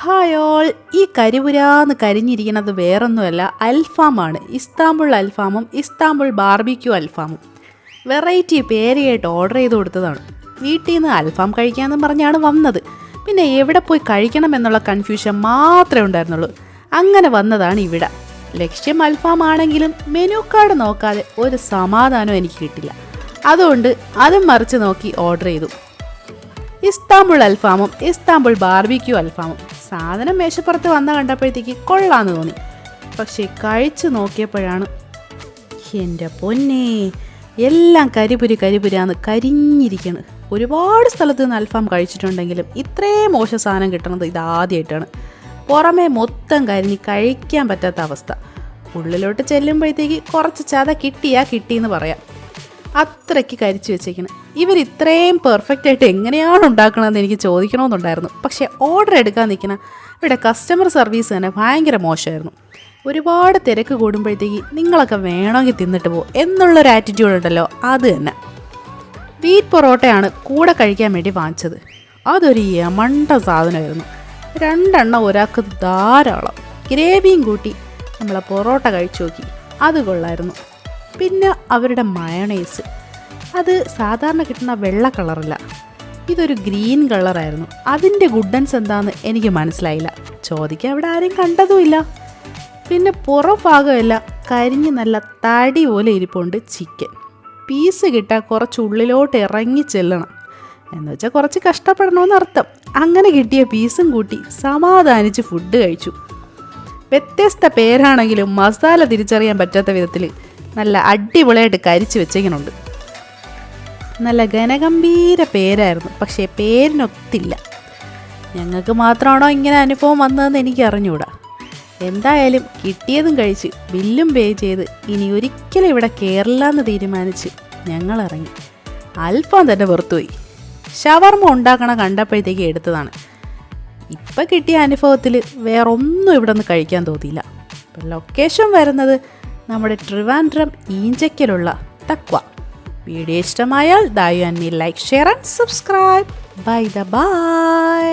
Hi all ഈ കരിപുരാന്ന് കരിഞ്ഞിരിക്കുന്നത് വേറൊന്നുമല്ല അൽഫാമാണ്. ഇസ്താംബുൾ അൽഫാമും ഇസ്താംബുൾ ബാർബിക്യൂ അൽഫാമും. വെറൈറ്റി പേര് കേട്ട് ഓർഡർ ചെയ്ത് കൊടുത്തതാണ്. വീട്ടിൽ നിന്ന് അൽഫാം കഴിക്കാമെന്ന് പറഞ്ഞാണ് വന്നത്. പിന്നെ എവിടെ പോയി കഴിക്കണം എന്നുള്ള കൺഫ്യൂഷൻ മാത്രമേ ഉണ്ടായിരുന്നുള്ളൂ. അങ്ങനെ വന്നതാണ് ഇവിടെ. ലക്ഷ്യം അൽഫാം ആണെങ്കിലും മെനു കാർഡ് നോക്കാതെ ഒരു സമാധാനം എനിക്ക് കിട്ടില്ല. അതുകൊണ്ട് അതും മറിച്ച് നോക്കി ഓർഡർ ചെയ്തു. ഇസ്താംബുൾ അൽഫാമും ഇസ്താംബുൾ ബാർബിക്യൂ അൽഫാമും. സാധനം മേശപ്പുറത്ത് വന്ന കണ്ടപ്പോഴത്തേക്ക് കൊള്ളാന്ന് തോന്നി. പക്ഷേ കഴിച്ചു നോക്കിയപ്പോഴാണ് എന്റെ പൊന്നേ എല്ലാം കരിപുരി കരിപുരാന്ന് കരിഞ്ഞിരിക്കണ്. ഒരുപാട് സ്ഥലത്ത് നിന്ന് അൽഫാം കഴിച്ചിട്ടുണ്ടെങ്കിലും ഇത്രയും മോശം സാധനം കിട്ടണത് ഇതാദ്യമായിട്ടാണ് പുറമേ മൊത്തം കരിഞ്ഞ് കഴിക്കാൻ പറ്റാത്ത അവസ്ഥ. ഉള്ളിലോട്ട് ചെല്ലുമ്പോഴത്തേക്ക് കുറച്ച് ചത കിട്ടിയാ കിട്ടിയെന്ന് പറയാം. അത്രയ്ക്ക് കരിച്ചു വെച്ചേക്കണം. ഇവർ ഇത്രയും പെർഫെക്റ്റ് ആയിട്ട് എങ്ങനെയാണ് ഉണ്ടാക്കണതെന്ന് എനിക്ക് ചോദിക്കണമെന്നുണ്ടായിരുന്നു. പക്ഷേ ഓർഡർ എടുക്കാൻ നിൽക്കുന്ന ഇവിടെ കസ്റ്റമർ സർവീസ് തന്നെ ഭയങ്കര മോശമായിരുന്നു. ഒരുപാട് തിരക്ക് കൂടുമ്പോഴത്തേക്ക് നിങ്ങളൊക്കെ വേണമെങ്കിൽ തിന്നിട്ട് പോകും എന്നുള്ളൊരു ആറ്റിറ്റ്യൂഡ് ഉണ്ടല്ലോ അത് തന്നെ. വീറ്റ് പൊറോട്ടയാണ് കൂടെ കഴിക്കാൻ വേണ്ടി വാങ്ങിച്ചത്. അതൊരു യമണ്ട സാധനമായിരുന്നു. രണ്ടെണ്ണം ഒരാൾക്ക് ധാരാളം. ഗ്രേവിയും കൂട്ടി നമ്മളെ പൊറോട്ട കഴിച്ചു നോക്കി. അത് കൊള്ളായിരുന്നു. പിന്നെ അവരുടെ മയണൈസ്. അത് സാധാരണ കിട്ടുന്ന വെള്ള കളറല്ല. ഇതൊരു ഗ്രീൻ കളറായിരുന്നു. അതിന്റെ ഗുഡൻസ് എന്താണെന്ന് എനിക്ക് മനസ്സിലായില്ല. ചോദിക്കാൻ അവിടെ ആരെയും കണ്ടതുമില്ല. പിന്നെ പുറം ഭാഗമല്ല കരിഞ്ഞ് നല്ല തടി പോലെ ഇരിപ്പുണ്ട് ചിക്കൻ. പീസ് കിട്ടാൻ കുറച്ച് ഉള്ളിലോട്ട് ഇറങ്ങി ചെല്ലണം. എന്ന് വെച്ചാൽ കുറച്ച് കഷ്ടപ്പെടണമെന്ന് അർത്ഥം. അങ്ങനെ കിട്ടിയ പീസും കൂട്ടി സമാധാനിച്ച് ഫുഡ് കഴിച്ചു. വ്യത്യസ്ത പേരാണെങ്കിലും മസാല തിരിച്ചറിയാൻ പറ്റാത്ത വിധത്തിൽ നല്ല അടിപൊളിയായിട്ട് കരിച്ച് വെച്ചേക്കുന്നുണ്ട് നല്ല ഘനഗംഭീര പേരായിരുന്നു പക്ഷേ പേരിനൊത്തില്ല. ഞങ്ങൾക്ക് മാത്രമാണോ ഇങ്ങനെ അനുഭവം വന്നതെന്ന് എനിക്ക് അറിഞ്ഞൂടാ എന്തായാലും കിട്ടിയതും കഴിച്ച് ബില്ലും പേ ചെയ്ത് ഇനി ഒരിക്കലും ഇവിടെ കേരള എന്ന് തീരുമാനിച്ച് ഞങ്ങൾ ഇറങ്ങി അല്പം തന്നെ വെറുത്തുപോയി ഷവർമ ഉണ്ടാക്കണ കണ്ടപ്പോഴത്തേക്ക് എടുത്തതാണ്. ഇപ്പം കിട്ടിയ അനുഭവത്തിൽ വേറൊന്നും ഇവിടെ നിന്ന് കഴിക്കാൻ തോന്നിയില്ല. ലൊക്കേഷൻ വരുന്നത് നമ്മുടെ ട്രിവാൻഡ്രം ഈഞ്ചയ്ക്കലുള്ള തക്വ. വീഡിയോ ഇഷ്ടമായാൽ ദയവായി like share and subscribe bye the bye.